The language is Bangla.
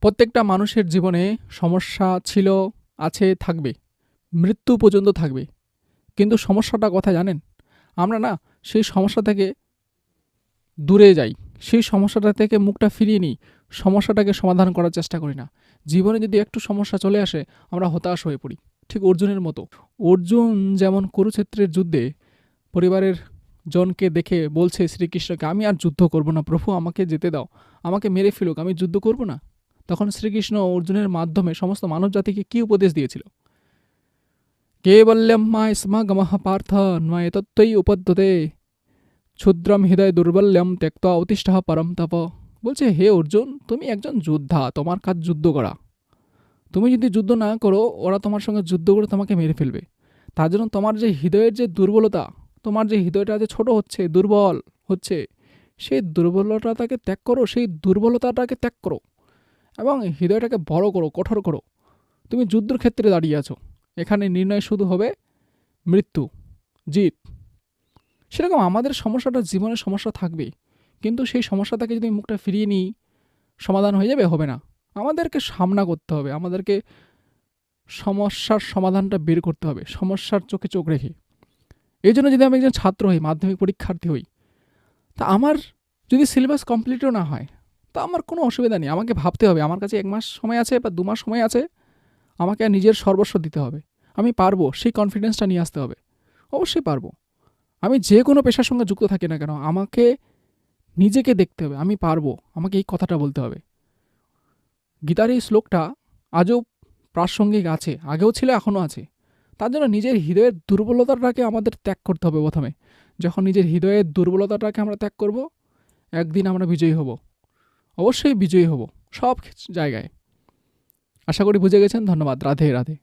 প্রত্যেকটা মানুষের জীবনে সমস্যা ছিল, আছে, থাকবে, মৃত্যু পর্যন্ত থাকবে। কিন্তু সমস্যাটা কথা জানেন? আমরা না সেই সমস্যা থেকে দূরে যাই, সেই সমস্যাটা থেকে মুখটা ফিরিয়ে নিই, সমস্যাটাকে সমাধান করার চেষ্টা করি না। জীবনে যদি একটু সমস্যা চলে আসে, আমরা হতাশ হয়ে পড়ি। ঠিক অর্জুনের মতো। অর্জুন যেমন কুরুক্ষেত্রের যুদ্ধে পরিবারের জনকে দেখে বলছে শ্রীকৃষ্ণকে, আমি আর যুদ্ধ করব না প্রভু, আমাকে যেতে দাও। আমাকে মেরে ফেলুক, আমি যুদ্ধ করব না। তখন শ্রীকৃষ্ণ অর্জুনের মাধ্যমে সমস্ত মানব জাতিকে কী উপদেশ দিয়েছিল? কেবল্যম মা স্মাগমঃ পার্থ নয়তত্ত্বই উপদ্যতে। ক্ষুদ্রম হৃদয় দুর্বল্যম ত্যক্ত অতিষ্ঠ পরম তপ। বলছে, হে অর্জুন, তুমি একজন যোদ্ধা, তোমার কাজ যুদ্ধ করা। তুমি যদি যুদ্ধ না করো, ওরা তোমার সঙ্গে যুদ্ধ করে তোমাকে মেরে ফেলবে। তার জন্য তোমার যে হৃদয়ের যে দুর্বলতা, তোমার যে হৃদয়টা যে ছোট হচ্ছে, দুর্বল হচ্ছে, সেই দুর্বলতাটাকে ত্যাগ করো, সেই দুর্বলতাটাকে ত্যাগ করো। এবং হৃদয়টাকে বড় করো, কঠোর করো। তুমি যুদ্ধের ক্ষেত্রে দাঁড়িয়ে আছো। এখানে নির্ণয় শুধু হবে মৃত্যু, জিত। সেরকম আমাদের সমস্যাটা জীবনের সমস্যা থাকবেই। কিন্তু সেই সমস্যা থেকে যদি মুখটা ফিরিয়ে নিই, সমাধান হয়ে যাবে? হবে না। আমাদেরকে সামনা করতে হবে। আমাদেরকে সমস্যার সমাধানটা বের করতে হবে। সমস্যার চোখে চোখ রেখে। এই জন্য যদি আমি একজন ছাত্র হই, মাধ্যমিক পরীক্ষার্থী হই, তা আমার যদি সিলেবাস কমপ্লিটও না হয় তা আমার কোনো অসুবিধা নেই। আমাকে ভাবতে হবে। আমার কাছে এক মাস সময় আছে বা দু মাস সময় আছে। আমাকে নিজের সর্বস্ব দিতে হবে। আমি পারব, সেই কনফিডেন্সটা নিয়ে আসতে হবে। অবশ্যই পারব। আমি যে কোনো পেশার সঙ্গে যুক্ত থাকি না কেন, আমাকে নিজেকে দেখতে হবে। আমি পারব। আমাকে এই কথাটা বলতে হবে। গীতার এই শ্লোকটা আজও প্রাসঙ্গিক আছে। আগেও ছিল, এখনও আছে। তার জন্য নিজের হৃদয়ের দুর্বলতাটাকে আমাদের ত্যাগ করতে হবে প্রথমে। যখন নিজের হৃদয়ের দুর্বলতাটাকে আমরা ত্যাগ করব, একদিন আমরা বিজয়ী হব। অবশ্যই বিজয়ী হব সব জায়গায়। আশা করি বুঝে গেছেন। ধন্যবাদ। রাধে রাধে।